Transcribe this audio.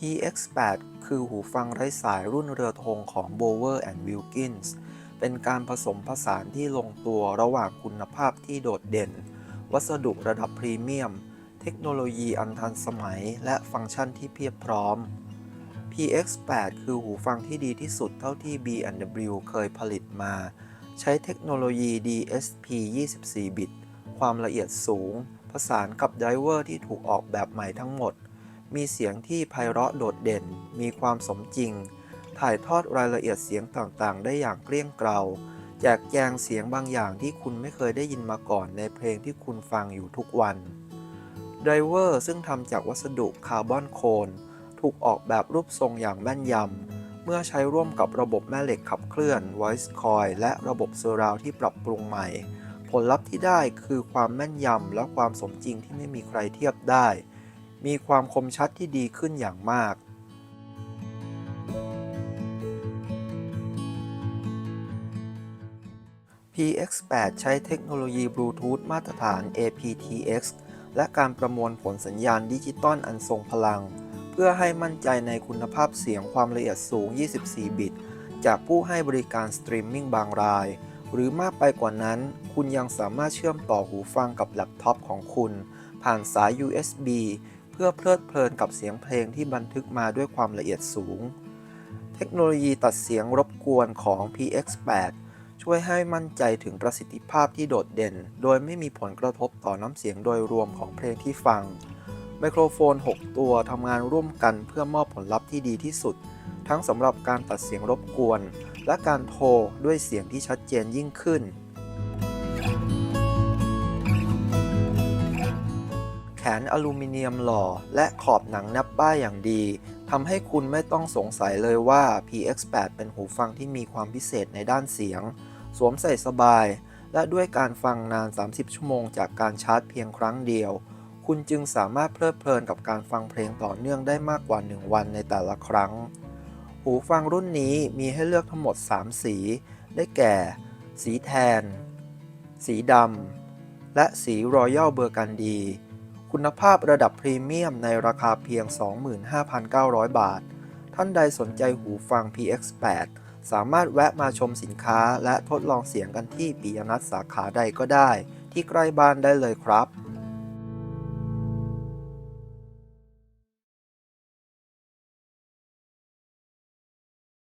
PX8 คือหูฟังไร้สายรุ่นเรือธงของ Bower Wilkins เป็นการผสมผสานที่ลงตัวระหว่างคุณภาพที่โดดเด่น วัสดุระดับพรีเมียม เทคโนโลยีอันทันสมัย และฟังก์ชันที่เพียบพร้อม PX8 คือหูฟังที่ดีที่สุดเท่าที่ B&W เคยผลิตมา ใช้เทคโนโลยี DSP 24 บิต ความละเอียดสูง ผสานกับไดรเวอร์ที่ถูกออกแบบใหม่ทั้งหมด มีเสียงที่ไพเราะโดดเด่น มีความสมจริง ถ่ายทอดรายละเอียดเสียงต่างๆ ได้อย่างเกลี้ยงเกลาแจกแจงเสียงบางอย่างที่คุณไม่เคยได้ยินมาก่อนในเพลงที่คุณฟังอยู่ทุกวันไดเวอร์ซึ่งทำจากวัสดุคาร์บอนโคนถูกออกแบบรูปทรงอย่างแม่นยำ เมื่อใช้ร่วมกับระบบแม่เหล็กขับเคลื่อน Voice Coil และระบบเซอร์ราวที่ปรับปรุงใหม่ ผลลัพธ์ที่ได้คือความแม่นยำและความสมจริงที่ไม่มีใครเทียบได้ มีความคมชัดที่ดีขึ้นอย่างมาก PX8 ใช้เทคโนโลยีบลูทูธมาตรฐาน aptX และการประมวลผลสัญญาณดิจิตอลอันทรงพลัง เพื่อให้มั่นใจในคุณภาพเสียงความละเอียดสูง 24 บิต จากผู้ให้บริการสตรีมมิ่งบางราย หรือมากไปกว่านั้น คุณยังสามารถเชื่อมต่อหูฟังกับแล็ปท็อปของคุณ ผ่านสาย USB เพื่อเพลิดเพลินกับเสียงเพลงที่บันทึกมาด้วยความละเอียดสูง เทคโนโลยีตัดเสียงรบกวนของ PX8 ช่วยให้มั่นใจถึงประสิทธิภาพที่โดดเด่น โดยไม่มีผลกระทบต่อน้ำเสียงโดยรวมของเพลงที่ฟัง ไมโครโฟน 6 ตัวทำงานร่วมกันเพื่อมอบผลลัพธ์ที่ดีที่สุด ทั้งสำหรับการตัดเสียงรบกวน และการโทรด้วยเสียงที่ชัดเจนยิ่งขึ้น นอลูมิเนียมหล่อ และขอบหนังนับป้ายอย่างดีทำให้คุณไม่ต้องสงสัยเลยว่า PX8 เป็นหูฟังที่มีความพิเศษในด้านเสียง สวมใส่สบาย และด้วยการฟังนาน 30 ชั่วโมงจากการชาร์จเพียงครั้งเดียว คุณจึงสามารถเพลิดเพลินกับการฟังเพลงต่อเนื่องได้มากกว่า 1 วันในแต่ละครั้ง หูฟังรุ่นนี้มีให้เลือกทั้งหมด 3 สี ได้แก่ สีแทน สีดำและสีรอยัลเบอร์กันดี คุณภาพระดับพรีเมียมในราคาเพียง 25,900 บาท ท่านใดสนใจหูฟัง PX8 สามารถแวะมาชมสินค้าและทดลองเสียงกันที่ปิยนัทสาขาใดก็ได้ ที่ใกล้บ้านได้เลยครับ